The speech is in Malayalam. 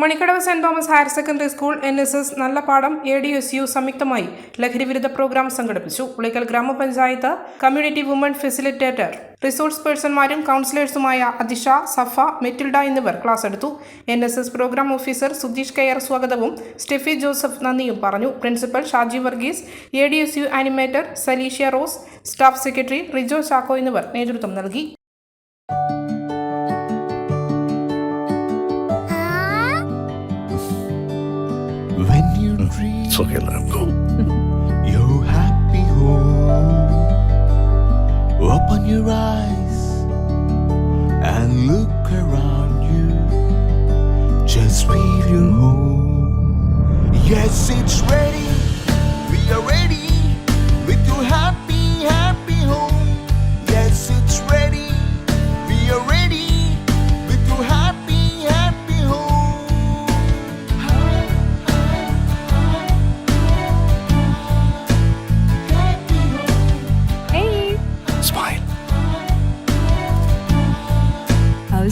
Manikkadavu saint Thomas higher secondary school N S S നല്ല പാഠം എ ഡി എസ് യു സംയുക്തമായി ലഹരിവിരുദ്ധ പ്രോഗ്രാം സംഘടിപ്പിച്ചു. ഉളിക്കൽ ഗ്രാമപഞ്ചായത്ത് കമ്മ്യൂണിറ്റി വുമൺ ഫെസിലിറ്റേറ്റർ റിസോഴ്സ് പേഴ്സൺമാരും കൗൺസിലേഴ്സുമായ അതിഷ സഫ മെറ്റിൽഡ എന്നിവർ ക്ലാസ് എടുത്തു. N S S program officer Sudheesh care സ്വാഗതവും സ്റ്റെഫി ജോസഫ് നന്ദിയും പറഞ്ഞു. Principal Shaji Varghese A D S U animator Salishya Rose staff secretary Rijo Chacko എന്നിവർ നേതൃത്വം നൽകി. It's okay, let him go. your happy home, open your eyes and look around you. Just feel your home. Yes, it's ready. We are ready